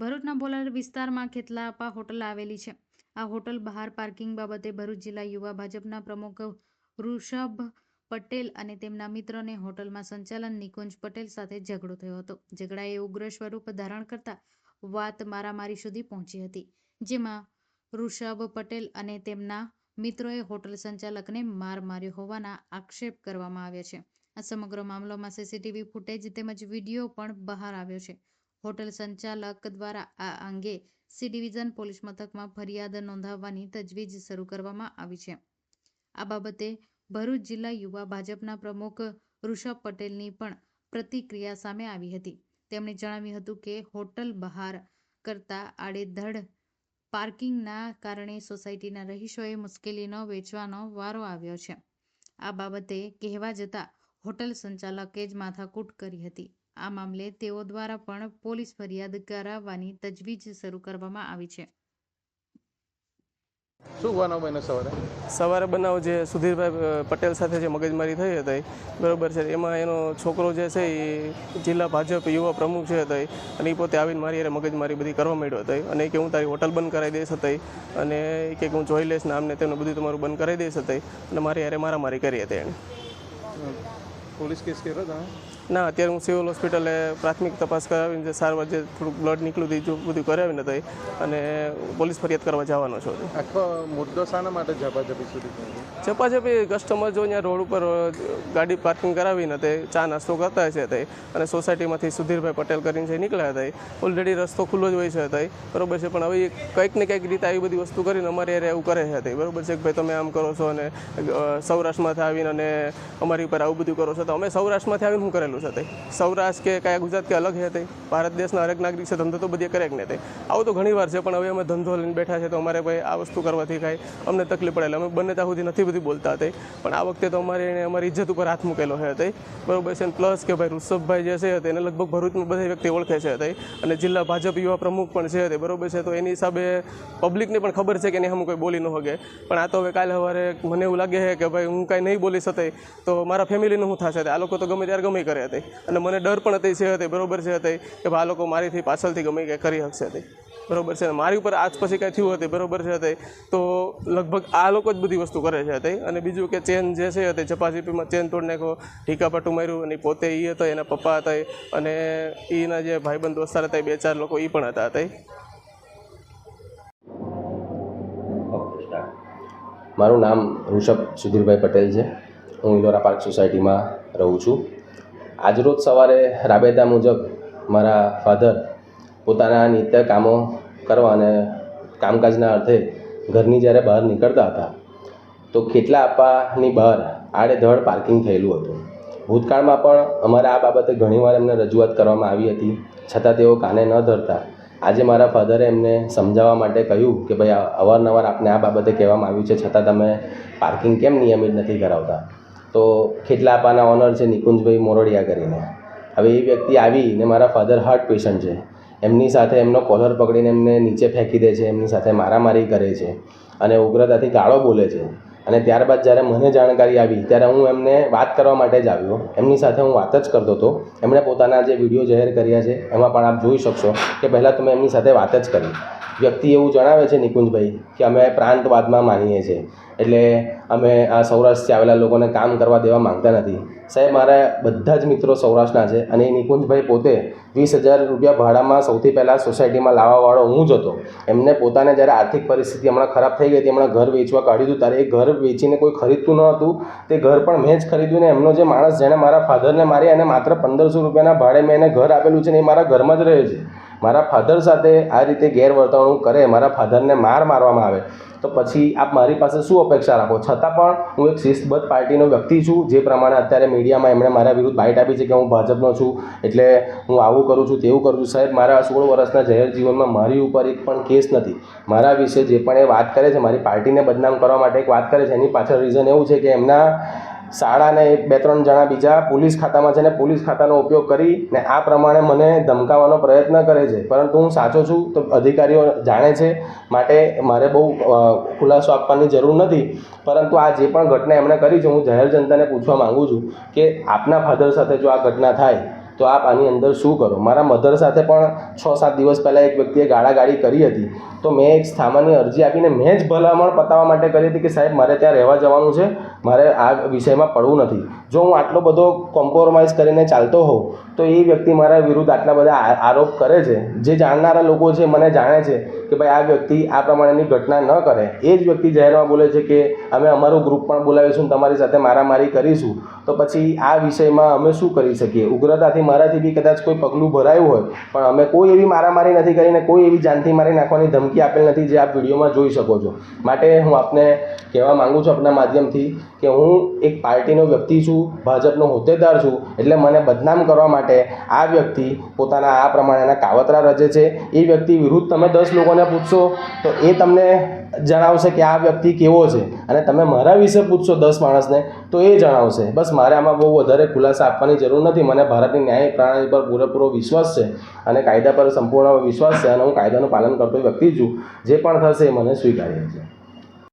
ભરૂચના બોલર વિસ્તારમાં ખેતલાપા હોટલ આવેલી છે? આ હોટલ બહાર પાર્કિંગ બાબતે ભરૂચ જિલ્લા યુવા ભાજપના પ્રમુખ ઋષભ પટેલ અને તેમના મિત્રને હોટલમાં સંચાલન નિકુંજ પટેલ સાથે ઝઘડો થયો હતો. ઝઘડાએ ઉગ્ર સ્વરૂપ ધારણ કરતા વાત મારામારી સુધી પહોંચી હતી, જેમાં ઋષભ પટેલ અને તેમના મિત્રોએ હોટલ સંચાલકને માર માર્યો હોવાના આક્ષેપ કરવામાં આવ્યા છે. આ સમગ્ર મામલામાં સીસીટીવી ફૂટેજ તેમજ વીડિયો પણ બહાર આવ્યો છે. હોટલ સંચાલક દ્વારા આ અંગે સી ડિવિઝન પોલીસ મથકમાં ફરિયાદ નોંધાવવાની તજવીજ શરૂ કરવામાં આવી છે. આ બાબતે ભરૂચ જિલ્લા યુવા ભાજપના પ્રમુખ ઋષભ પટેલની પણ પ્રતિક્રિયા સામે આવી હતી. તેમણે જણાવ્યું હતું કે, હોટલ બહાર કરતા આડેધડ પાર્કિંગના કારણે સોસાયટીના રહીશોએ મુશ્કેલીનો વેચવાનો વારો આવ્યો છે. આ બાબતે કહેવા જતાં હોટલ સંચાલકે જ માથાકૂટ કરી હતી. આ મામલે તેઓ દ્વારા પણ પોલીસ ફરિયાદ કરાવવાની તજવીજ શરૂ કરવામાં આવી છે. શું બનાવ બને સવારે? સવારે બનાવ જે સુધીરભાઈ પટેલ સાથે જે મગજમારી થઈ હતી બરોબર છે એમાં એનો છોકરો જે છે એ જિલ્લા ભાજપ યુવા પ્રમુખ છે હતી અને એ પોતે આવીને મારી હારે મગજમારી બધી કરવા માંડ્યો હતી. અને કે હું તારી હોટલ બંધ કરાવી દઈશ હતી અને કે હું જોઈ લઈશ ને આમને તેમને બધું તમારું બંધ કરાવી દઈશ હતી અને મારી હારે મારામારી કરી હતી એણે. પોલીસ કેસ કર્યો તમે ના અત્યારે હું સિવિલ હોસ્પિટલે પ્રાથમિક તપાસ કરાવીને જે સારવાર જે થોડુંક બ્લડ નીકળ્યું હતું બધું કરાવીને થઈ અને પોલીસ ફરિયાદ કરવા જવાનો છું આખો મુદ્દો શાના માટે ઝપાઝપી સુધી ઝપાઝપી કસ્ટમર જો અહીંયા રોડ ઉપર ગાડી પાર્કિંગ કરાવીને તે ચા નાસ્તો કરતા છે તે અને સોસાયટીમાંથી સુધીરભાઈ પટેલ કરીને જે નીકળ્યા હતા ઓલરેડી રસ્તો ખુલ્લો જ હોય છે તે બરોબર છે પણ હવે કંઈક ને કંઈક રીતે આવી બધી વસ્તુ કરીને અમારે યારે એવું કરે છે તે બરોબર છે કે ભાઈ તમે આમ કરો છો અને સૌરાષ્ટ્રમાંથી આવીને અને અમારી ઉપર આવું બધું કરો છો તો અમે સૌરાષ્ટ્રમાંથી આવીને શું કરેલું છે તે સૌરાષ્ટ્ર કે કયા ગુજરાત કે અલગ છે તે. ભારત દેશના હરેક નાગરિક છે, ધંધો તો બધી કરે જ તે. આવું તો ઘણી વાર છે, પણ હવે અમે ધંધો લઈને બેઠા છે, તો અમારે ભાઈ આ વસ્તુ કરવાથી કાંઈ અમને તકલીફ પડે. અમે બંને ત્યાં સુધી નથી બધી બોલતા હતા પણ આ વખતે તો અમારે એને અમારી ઇજ્જત ઉપર હાથ મૂકેલો છે બરોબર છે પ્લસ કે ભાઈ ઋષભભાઈ જે છે તેને લગભગ ભરૂચમાં બધા વ્યક્તિ ઓળખે છે તે. અને જિલ્લા ભાજપ યુવા પ્રમુખ પણ છે તે. બરોબર છે? તો એની હિસાબે પબ્લિકને પણ ખબર છે કે એને સામે કોઈ બોલી ન હોગે. પણ આ તો હવે કાલે સવારે મને એવું લાગે છે કે ભાઈ હું કાંઈ નહીં બોલી શકે, તો મારા ફેમિલીનું શું થશે આ લોકો તો ગમે ત્યારે ગમે કરે હતી. અને મને ડર પણ હતી છે હતી, બરોબર છે હતી, કે આ લોકો મારીથી પાછળથી ગમે કંઈ કરી શકશે હતી બરોબર છે મારી ઉપર આજ પછી કાંઈ થયું હતી, બરોબર છે હતી તો લગભગ આ લોકો જ બધી વસ્તુ કરે છે હતી અને બીજું કે ચેન જે છે હતી ચપાચીપીમાં ચેન તોડ નાખ્યો, ઢીકાપાટું માર્યું, અને પોતે એ હતા, એના પપ્પા હતા, અને એના જે ભાઈબંધ દોસ્તાર હતા બે ચાર લોકો એ પણ હતા હતા મારું નામ ઋષભ સુધીરભાઈ પટેલ છે. હું ઇલોરા પાર્ક સોસાયટીમાં રહું છું. આજરોજ સવારે રાબેતા મુજબ મારા ફાધર પોતાના નિત્ય કામો કરવા અને કામકાજના અર્થે ઘરની જ્યારે બહાર નીકળતા હતા, તો ખેટલા આપવાની બહાર આડેધડ પાર્કિંગ થયેલું હતું. ભૂતકાળમાં પણ અમારે આ બાબતે ઘણીવાર એમને રજૂઆત કરવામાં આવી હતી, છતાં તેઓ કાને ન ધરતા. આજે મારા ફાધરે એમને સમજાવવા માટે કહ્યું કે ભાઈ, અવારનવાર આપને આ બાબતે કહેવામાં આવ્યું છે, છતાં તમે પાર્કિંગ કેમ નિયમિત નથી કરાવતા? તો ખેટલાપાના ઓનર છે નિકુંજભાઈ મોરડિયા કરીને. હવે એ વ્યક્તિ આવીને મારા ફાધર હાર્ટ પેશન્ટ છે. એમની સાથે એમનો કોલર પકડીને એમને નીચે ફેંકી દે છે, એમની સાથે મારામારી કરે છે અને ઉગ્રતાથી ગાળો બોલે છે. અને ત્યારબાદ જ્યારે મને જાણકારી આવી, ત્યારે હું એમને વાત કરવા માટે જ આવ્યો. એમની સાથે હું વાત જ કરતો હતો. એમણે પોતાના જે વીડિયો જાહેર કર્યા છે, એમાં પણ આપ જોઈ શકશો કે પહેલાં તો મેં એમની સાથે વાત જ કરી. વ્યક્તિ એવું જણાવે છે નિકુંજભાઈ કે અમે પ્રાંતવાદમાં માનીએ છીએ. એટલે અમે આ સૌરાષ્ટ્રથી આવેલા લોકોને કામ કરવા દેવા માંગતા નથી. સાહેબ, મારા બધા જ મિત્રો સૌરાષ્ટ્રના છે અને એ નિકુંજભાઈ પોતે વીસ હજાર રૂપિયા ભાડામાં સૌથી પહેલાં સોસાયટીમાં લાવવાવાળો હું જ હતો. એમને પોતાને જ્યારે આર્થિક પરિસ્થિતિ હમણાં ખરાબ થઈ ગઈ હતી હમણાં ઘર વેચવા કાઢ્યું હતું, ત્યારે એ ઘર વેચીને કોઈ ખરીદતું ન હતું. તે ઘર પણ મેં જ ખરીદ્યું ને એમનો જે માણસ જેણે મારા ફાધરને મારી અને માત્ર પંદરસો રૂપિયાના ભાડે મેં એને ઘર આપેલું છે ને એ મારા ઘરમાં જ રહે છે. મારા ફાધર સાથે આ રીતે ગેરવર્તણૂક કરે, મારા ફાધરને માર મારવામાં આવે, તો પછી આપ મારી પાસે શું અપેક્ષા રાખો? છતાં પણ હું એક શિસ્તબદ્ધ પાર્ટીનો વ્યક્તિ છું, જે પ્રમાણે અત્યારે મીડિયામાં એમણે મારા વિરુદ્ધ બાઇટ આપી છે કે હું ભાજપનો છું, એટલે હું આવું કરું છું, તેવું કરું છું. સાહેબ, મારા સોળ વર્ષના જાહેર જીવનમાં મારી ઉપર એક પણ કેસ નથી. મારા વિશે જે પણ એ વાત કરે છે, મારી પાર્ટીને બદનામ કરવા માટે એક વાત કરે છે, એની પાછળ રીઝન એવું છે કે એમના શાળાને બે, ત્રણ જણા બીજા પોલીસ ખાતામાં છે ને પોલીસ ખાતાનો ઉપયોગ કરી ને આ પ્રમાણે મને ધમકાવવાનો પ્રયત્ન કરે છે. પરંતુ હું સાચો છું તો અધિકારીઓ જાણે છે, માટે મારે બહુ ખુલાસો આપવાની જરૂર નથી. પરંતુ આ જે પણ ઘટના એમણે કરી છે, હું જાહેર જનતાને પૂછવા માગું છું કે આપના ફાધર સાથે જો આ ઘટના થાય તો આપ આની અંદર શું કરો? મારા મધર સાથે પણ છ સાત દિવસ પહેલાં એક વ્યક્તિએ ગાળાગાળી કરી હતી. તો મેં એક સામાન્ય અરજી આપીને મેં જ ભલામણ પતાવવા માટે કરી હતી કે સાહેબ, મારે ત્યાં રહેવા જવાનું છે. મારે આ વિષયમાં પડવું નથી. જો હું આટલો બધો કોમ્પ્રોમાઇઝ કરીને ચાલતો હોઉં, તો એ વ્યક્તિ મારા વિરુદ્ધ આટલા બધા આરોપ કરે છે. જે જાણનારા લોકો છે, મને જાણે છે કે ભાઈ, આ વ્યક્તિ આ પ્રમાણેની ઘટના ન કરે. એ જ વ્યક્તિ જાહેરમાં બોલે છે કે અમે અમારું ગ્રુપ પણ બોલાવીશું તમારી સાથે મારામારી કરીશું. તો પછી આ વિષયમાં અમે શું કરી શકીએ? ઉગ્રતાથી મારાથી બી કદાચ કોઈ પગલું ભરાયું હોય, પણ અમે કોઈ એવી મારામારી નથી કરીને, કોઈ એવી જાનથી મારી નાખવાની ધમકી આપેલ નથી જે આપ વિડીયોમાં જોઈ શકો છો. માટે હું આપને કહેવા માંગુ છું આપના માધ્યમથી કે હું એક પાર્ટીનો વ્યક્તિ છું, ભાજપનો હોદ્દેદાર છું, એટલે મને બદનામ કરવા માટે આ વ્યક્તિ પોતાના આ પ્રમાણેના કાવતરા રચે છે. એ વ્યક્તિ વિરુદ્ધ તમે દસ લોકોને પૂછશો, તો એ તમને જણાવશે કે આ વ્યક્તિ કેવો છે. અને તમે મારા વિશે પૂછશો દસ માણસને, તો એ જણાવશે. બસ મારે આમાં બહુ વધારે ખુલાસા આપવાની જરૂર નથી. મને ભારતની ન્યાય પ્રણાલી પર પૂરેપૂરો વિશ્વાસ છે અને કાયદા પર સંપૂર્ણ વિશ્વાસ છે અને હું કાયદાનું પાલન કરતો વ્યક્તિ છું, જે પણ થશે એ મને સ્વીકાર્ય છે